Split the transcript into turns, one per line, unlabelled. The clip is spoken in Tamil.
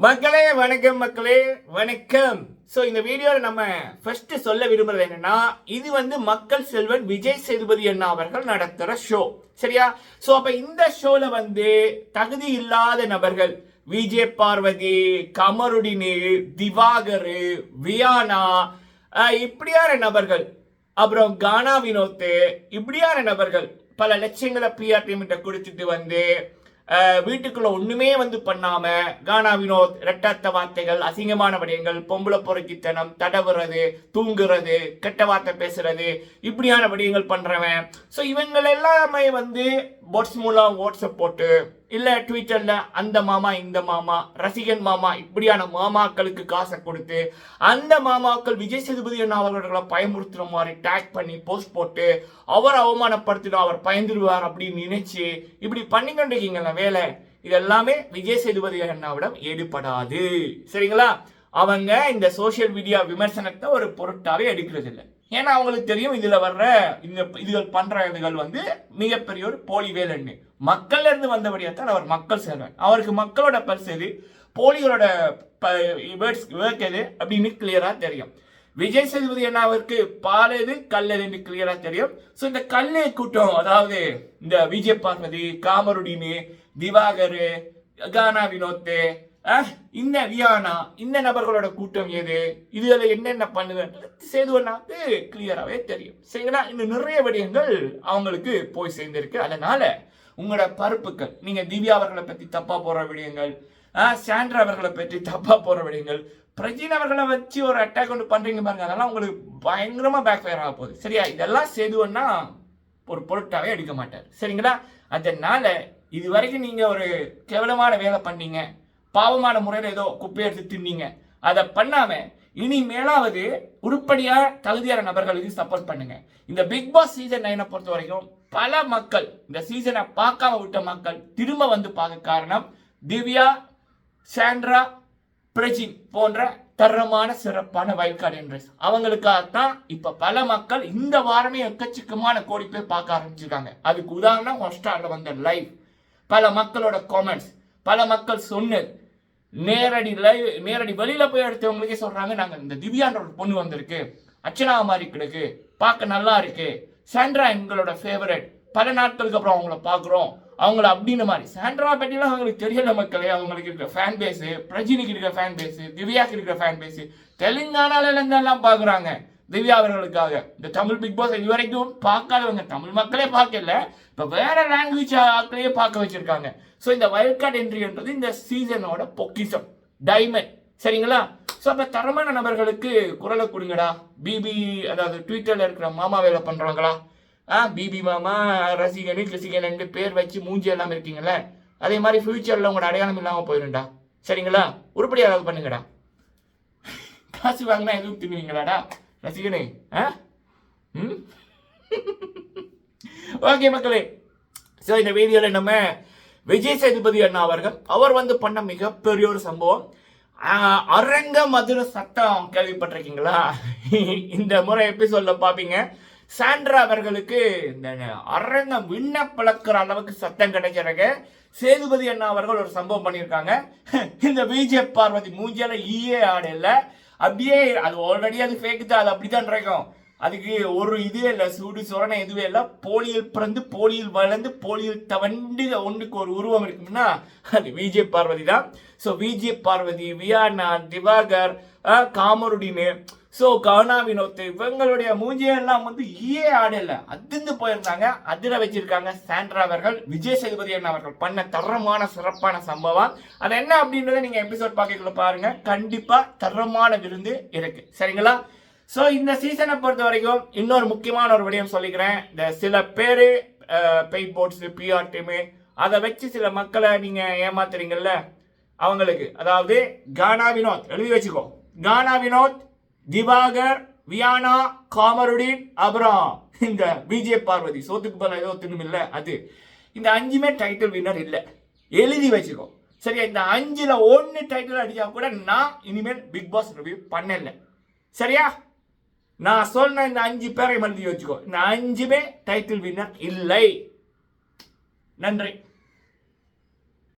மக்களே வணக்கம் மக்களே. வணக்கம். ஸோ இந்த வீடியோவில் நம்ம ஃபர்ஸ்ட் சொல்ல விரும்புறது என்னன்னா இது வந்து மக்கள் செல்வன் விஜய் சேதுபதி அண்ணா அவர்கள் நடத்துகிற ஷோ சரியா? ஸோ அப்போ இந்த ஷோவில் வந்து தகுதி இல்லாத நபர்கள் விஜய் பார்வதி கமருடினு திவாகர் வியானா இப்படியான நபர்கள் அப்புறம் கானா வினோத்து இப்படியான நபர்கள் பல லட்சங்களை பிஆர் டீம்கிட்ட கொடுத்துட்டு வந்து வீட்டுக்குள்ள ஒண்ணுமே வந்து பண்ணாம கானா வினோத் ரெட்டாத்த வார்த்தைகள் அசிங்கமான விடயங்கள் பொம்பளை பொறுக்கித்தனம் தடவுறது தூங்குறது கெட்ட வார்த்தை பேசுறது இப்படியான விடயங்கள் பண்றவன். ஸோ இவங்க எல்லாமே வந்து போட்ஸ் மூலம் வாட்ஸ்அப் போட்டு இல்லை ட்விட்டரில் அந்த மாமா இந்த மாமா ரசிகன் மாமா இப்படியான மாமாக்களுக்கு காசை கொடுத்து அந்த மாமாக்கள் விஜய் சேதுபதி அண்ணா அவர்களை பயமுறுத்துற மாதிரி டேக் பண்ணி போஸ்ட் போட்டு அவர் அவமானப்படுத்திடும் அவர் பயந்துருவார் அப்படின்னு நினைச்சு இப்படி பண்ணிக்கொண்டிருக்கீங்களா வேலை இது எல்லாமே விஜய் சேதுபதி அண்ணாவிடம் ஈடுபடாது சரிங்களா? அவங்க இந்த சோஷியல் மீடியா விமர்சனத்தை ஒரு பொருட்டாவே எடுக்கிறது இல்லை ஏன்னா அவங்களுக்கு தெரியும் இதுல வர்ற இந்த இதுகள் பண்ணுற இதுகள் வந்து மிகப்பெரிய ஒரு போலி வேலைன்னு மக்கள்ல இருந்து வந்தபடியாத்தான் அவர் மக்கள் சேர்வார் அவருக்கு மக்களோட பரிசு எது? போலிகளோட வேர்ட்ஸ் வேர்க் எது? அப்படின்னு கிளியரா தெரியும். விஜய் சேதுபதி அண்ணாவிற்கு பால் எது? கல் எதுன்னு கிளியரா தெரியும். ஸோ இந்த கல்லு கூட்டம் அதாவது இந்த விஜய் பார்வதி காமருடினு திவாகர் கானா வினோத்து இந்த வியானா இந்த நபர்களோட கூட்டம் எது? இதுல என்னென்ன பண்ணுதுன்றது சேதுவண்ணாவுக்கு கிளியராகவே தெரியும். சரிங்களா? இன்னும் நிறைய விடயங்கள் அவங்களுக்கு போய் சேர்ந்திருக்கு. அதனால உங்களோட பருப்புக்கள் நீங்க திவ்யா அவர்களை பத்தி தப்பா போற விடயங்கள் சாண்ட்ரா அவர்களை பற்றி தப்பா போற விடயங்கள் பிரஜின் அவர்களை வச்சு ஒரு அட்டாக் ஒன்று பண்றீங்க பாருங்க. அதெல்லாம் உங்களுக்கு பயங்கரமா பேக் ஃபயர் ஆக போகுது. சரியா? இதெல்லாம் சேதுவன்னா ஒரு பொருட்டாவே எடுக்க மாட்டார். சரிங்களா? அதனால இது வரைக்கும் நீங்க ஒரு கேவலமான வேலை பண்ணீங்க. பாவமான முறையில் ஏதோ குப்பை எடுத்து தின்னீங்க. அதை பண்ணாம இனிமேலாவது உருப்படியா தகுதியான நபர்களுக்கு சப்போர்ட் பண்ணுங்க. இந்த பிக் பாஸ் சீசன் நைனை பொறுத்த வரைக்கும் பல மக்கள் இந்த சீசனை பார்க்காம விட்ட மக்கள் திரும்ப வந்து பார்க்க காரணம் திவ்யா சாண்ட்ரா பிரஜின் போன்ற தரமான சிறப்பான வயல்கார்டு என்ட்ரஸ் அவங்களுக்காகத்தான் இப்ப பல மக்கள் இந்த வாரமே எக்கச்சக்கமான கோடி பேர் பார்க்க ஆரம்பிச்சிருக்காங்க. அதுக்கு உதாரணம் ஹாட்ஸ்டார்ல வந்த லைவ் பல மக்களோட காமெண்ட்ஸ் பல மக்கள் சொன்னது நேரடி லைவ் நேரடி வெளியில போய் எடுத்தவங்களுக்கே சொல்றாங்க நாங்க இந்த திவ்யான்ற ஒரு பொண்ணு வந்திருக்கு. அர்ச்சனா மாதிரி கிடக்கு. பார்க்க நல்லா இருக்கு. சாண்ட்ரா எங்களோட ஃபேவரட் பல நாட்களுக்கு அப்புறம் அவங்கள பார்க்குறோம். அவங்கள அப்படின்னு மாதிரி. சாண்ட்ரா பற்றிலாம் அவங்களுக்கு தெரியல மக்களே. அவங்களுக்கு இருக்கிற ஃபேன் பேஸு பிரஜினிக்கு இருக்கிற ஃபேன் பேஸு திவ்யாக்கு இருக்கிற ஃபேன் பேஸு தெலுங்கானால இருந்தெல்லாம் பார்க்குறாங்க. திவ்யா அவர்களுக்காக. இந்த தமிழ் பிக் பாஸ் இது வரைக்கும் பார்க்காதவங்க தமிழ் மக்களே பார்க்கல. இப்போ வேற லாங்குவேஜ் ஆக்களையே பார்க்க வச்சிருக்காங்க. ஸோ இந்த வயல் கார்டு என்ட்ரின்றது இந்த சீசனோட பொக்கிஷம். டைமண்ட் சரிங்களா? ஸோ அப்போ தரமான நபர்களுக்கு குரலை கொடுங்கடா. பிபி அதாவது ட்விட்டரில் இருக்கிற மாமா வேலை பண்ணுறாங்களா ஆ பிபி மாமா ரசிகனு கிருசிகன் ரெண்டு பேர் வச்சு மூஞ்சி எல்லாம் இருக்கீங்களே அதே மாதிரி ஃபியூச்சரில் உங்களோட அடையாளம் இல்லாமல் போயிடும்டா சரிங்களா? உருப்படி ஏதாவது பண்ணுங்கடா. காசு வாங்கினா எதுவும் தின்னுவீங்களாடா? ரசிகனே ஆ? ம்? ஓகே மக்களே ஸோ இந்த வீடியோவில் நம்ம விஜய் சேதுபதி அண்ணா அவர்கள் அவர் வந்து பண்ண மிகப்பெரிய ஒரு சம்பவம். அரங்க மதுர சத்தம் கேள்விப்பட்டிருக்கீங்களா? இந்த முறை எபிசோட்ல பார்ப்பீங்க சாண்ட்ரா அவர்களுக்கு இந்த அரங்கம் விண்ண பழக்கிற அளவுக்கு சத்தம் கிடைக்கிறங்க சேதுபதி அண்ணா அவர்கள் ஒரு சம்பவம் பண்ணியிருக்காங்க. இந்த விஜய் பார்வதி மூஞ்சியால ஈயே ஆடல. அப்படியே அது ஆல்ரெடி அது ஃபேக்கு தான் அது அப்படிதான் இருக்கும் அதுக்கு ஒரு இதுவே இல்லை சூடு சொரணை எதுவே இல்லை. போலியில் பிறந்து போலியில் வளர்ந்து போலியில் தவண்டு ஒன்றுக்கு ஒரு உருவம் இருக்கும்னா அது விஜய் பார்வதி தான். ஸோ விஜய் பார்வதி வியானா திவாகர் காமருடின்னு ஸோ கவனா வினோத் இவங்களுடைய மூஞ்சியெல்லாம் வந்து ஈயே ஆடல. அதிர்ந்து போயிருந்தாங்க. அதிர வச்சிருக்காங்க சாண்ட்ரா அவர்கள் விஜய் சேதுபதி அண்ணா அவர்கள். பண்ண தரமான சிறப்பான சம்பவம். அது என்ன அப்படின்றத நீங்க எபிசோட் பார்க்கக்குள்ள பாருங்க. கண்டிப்பா தரமான விருந்து இருக்கு. சரிங்களா? ஸோ இந்த சீசனை பொறுத்த வரைக்கும் இன்னொரு முக்கியமான ஒரு விடயம் சொல்லிக்கிறேன். இந்த சில பேர் பெயிட் போர்ட்ஸு பிஆர் டீமு அதை வச்சு சில மக்களை நீங்க ஏமாத்துறீங்கல்ல? அவங்களுக்கு. அதாவது கானா வினோத் எழுதி வச்சுக்கோ. கானா வினோத் திவாகர் வியானா காமருடின் அப்புறம் இந்த விஜய பார்வதி சோத்துக்கு பல ஏதோ தின்னும் இல்லை அது. இந்த அஞ்சுமே டைட்டில் வின்னர் இல்லை. எழுதி வச்சுக்கோ. சரியா? இந்த அஞ்சில் ஒன்று டைட்டில் அடிச்சா கூட நான் இனிமேல் பிக் பாஸ் ரிவ்யூ பண்ணல. சரியா? நான் சொன்ன இந்த அஞ்சு பேரை எழுதி வச்சுக்கோ. இந்த அஞ்சுமே டைட்டில் வின்னர் இல்லை. நன்றி.